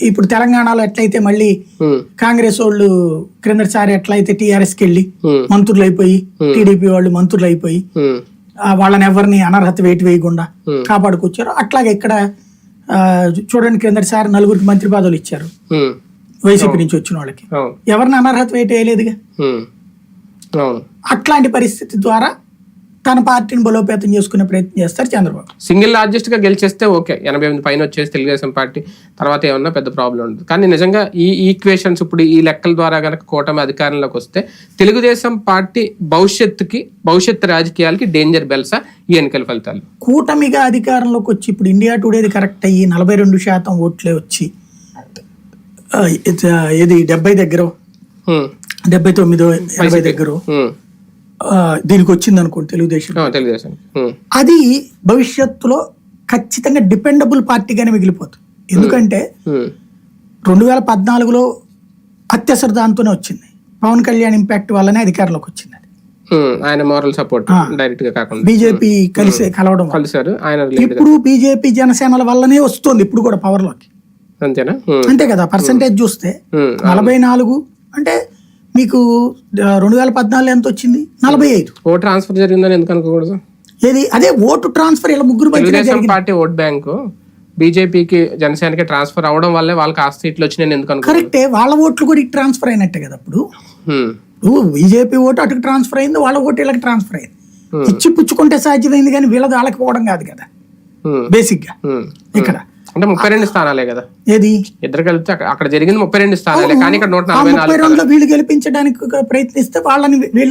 ఇప్పుడు తెలంగాణలో ఎట్లయితే మళ్ళీ కాంగ్రెస్ వాళ్ళు క్రిందటిసారి ఎట్లయితే టీఆర్ఎస్కి వెళ్ళి మంత్రులు అయిపోయి టీడీపీ వాళ్ళు మంత్రులు అయిపోయి వాళ్ళని ఎవరిని అనర్హత వేటు వేయకుండా. కాపాడుకొచ్చారు అట్లాగే ఇక్కడ ఆ, చూడండి క్రిందటిసారి నలుగురికి మంత్రి పదవులు ఇచ్చారు. వైసీపీ నుంచి వచ్చిన వాళ్ళకి. ఎవరిని అనర్హత వేటు వేయలేదుగా? అట్లాంటి పరిస్థితి ద్వారా తన పార్టీని బలోపేతం చేసుకునే ప్రయత్నం చేస్తారు చంద్రబాబు. సింగిల్ లార్జెస్ట్గా గెలిచేస్తే ఓకే ఎనభై ఎనిమిది పైన వచ్చేసి తెలుగుదేశం పార్టీ తర్వాత ఏమన్నా పెద్ద ప్రాబ్లం ఉంటుంది కానీ నిజంగా ఈ ఈక్వేషన్స్ ఇప్పుడు ఈ లెక్కల ద్వారా గనక కూటమి అధికారంలోకి వస్తే తెలుగుదేశం పార్టీ భవిష్యత్తుకి భవిష్యత్తు రాజకీయాలకి డేంజర్ బెల్సా ఈ ఎన్నికల ఫలితాలు? కూటమిగా అధికారంలోకి వచ్చి ఇప్పుడు ఇండియా టుడేది కరెక్ట్ అయ్యి నలభై రెండు శాతం ఓట్లే వచ్చి ఇది- డెబ్బై దగ్గర డెబ్బై తొమ్మిదో ఎనభై దగ్గర దీనికి వచ్చింది అనుకోండి తెలుగుదేశం. తెలుగుదేశం అది భవిష్యత్తులో ఖచ్చితంగా డిపెండబుల్ పార్టీగానే మిగిలిపోతుంది. ఎందుకంటే రెండు వేల పద్నాలుగులో అత్యవసర దాంతోనే వచ్చింది. పవన్ కళ్యాణ్ ఇంపాక్ట్ వల్లనే అధికారంలోకి వచ్చింది ఆయన మోరల్ సపోర్ట్ డైరెక్ట్గా కాకుండా. బీజేపీ కలిసి కలవడం. కలిసారు ఆయన. ఇప్పుడు బీజేపీ జనసేనల వల్లనే వస్తుంది ఇప్పుడు కూడా పవర్లోకి. అంతేనా? అంతే కదా పర్సంటేజ్ చూస్తే నలభై నాలుగు అంటే మీకు రెండు వేల పద్నాలుగు ఎంత వచ్చింది నలభై ఐదు. ఓ ట్రాన్స్ఫర్ జరిగిందని ఎందుకు అనుకోకూడదు ఏది? అదే ఓటు ట్రాన్స్ఫర్ ఇలా ముగ్గురు తెలుగుదేశం పార్టీ ఓట్ బ్యాంకు బీజేపీకి జనసేనకి ట్రాన్స్ఫర్ అవడం వల్లే వాళ్ళకి ఆ సీట్లు వచ్చినాయని ఎందుకు కరెక్టే. వాళ్ళ ఓట్లు కూడా ఇటు ట్రాన్స్ఫర్ అయినట్టే కదా అప్పుడు? బీజేపీ ఓటు అటుకు ట్రాన్స్ఫర్ అయింది వాళ్ళ ఓటు వీళ్ళకి ట్రాన్స్ఫర్ అయింది. ఇచ్చి పుచ్చుకుంటే సాధ్యమైంది కానీ వీళ్ళది వాళ్ళకి పోవడం కాదు కదా. ఉమ్, బేసిక్గా ఉమ్. ఇక్కడ అంటే ముప్పై రెండు స్థానాలే కదా. ఏది? ఇద్దరు కలిపితే అక్కడ- అక్కడ జరిగింది ముప్పై రెండు స్థానాలే కానీ ఇక్కడ నూట నలభై నాలుగు వీళ్ళు గెలిపించడానికి ప్రయత్నిస్తే వాళ్ళని వీళ్ళు